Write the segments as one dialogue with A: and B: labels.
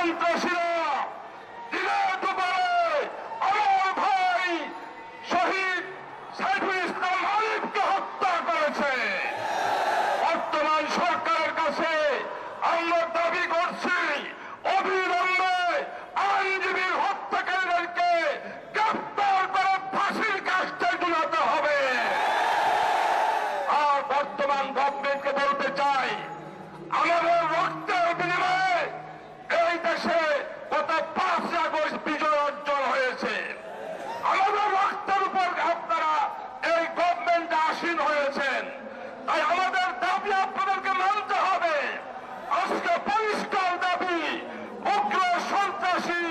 A: সন্ত্রাসীরা দিনের দুপুরে আমার ভাই শহীদ সাইফুল ইসলাম আলিফকে হত্যা করেছে। বর্তমান সরকারের কাছে আমরা দাবি করছি, অবিলম্বে আইনজীবীর হত্যাকারীদেরকে গ্রেপ্তার করে ফাঁসির কাজটা ঝুলাতে হবে আর বর্তমান গভর্নমেন্টকে বলতে চাই আমাদের রক্তের বিনিময়ে এই দেশে গত পাঁচ আগস্ট বিজয় অর্জন হয়েছে। আমাদের রক্তের উপর আপনারা এই গভর্নমেন্টে আসীন হয়েছেন। তাই আমাদের দাবি আপনাদেরকে মানতে হবে। আজকে পরিষ্কার দাবি, উগ্র সন্ত্রাসী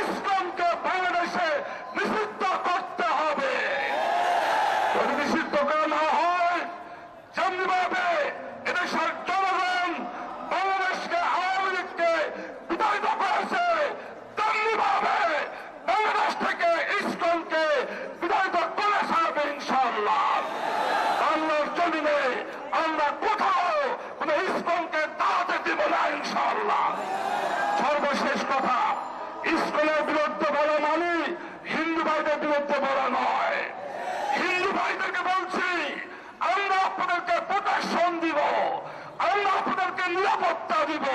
A: ইসলামকে বাংলাদেশে নিষিদ্ধ করতে হবে। নিষিদ্ধ না সর্বশেষ কথা ইস্কনের বিরুদ্ধে বলা মানে হিন্দু ভাইদের বিরুদ্ধে বলা নয়। হিন্দু ভাইদেরকে বলছি, আমরা আপনাদেরকে প্রোটেকশন দিব, আমরা আপনাদেরকে নিরাপত্তা দিব।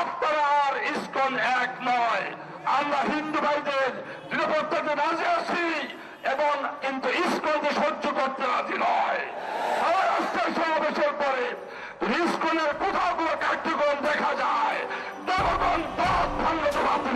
A: আপনারা আর ইস্কন এক নয়। আমরা হিন্দু ভাইদের নিরাপত্তাতে রাজি আছি এবং কিন্তু ইস্কনকে সহ্য কোথাও কোনো কার্যক্রম দেখা যায়। তখন দশ ভাঙ্গ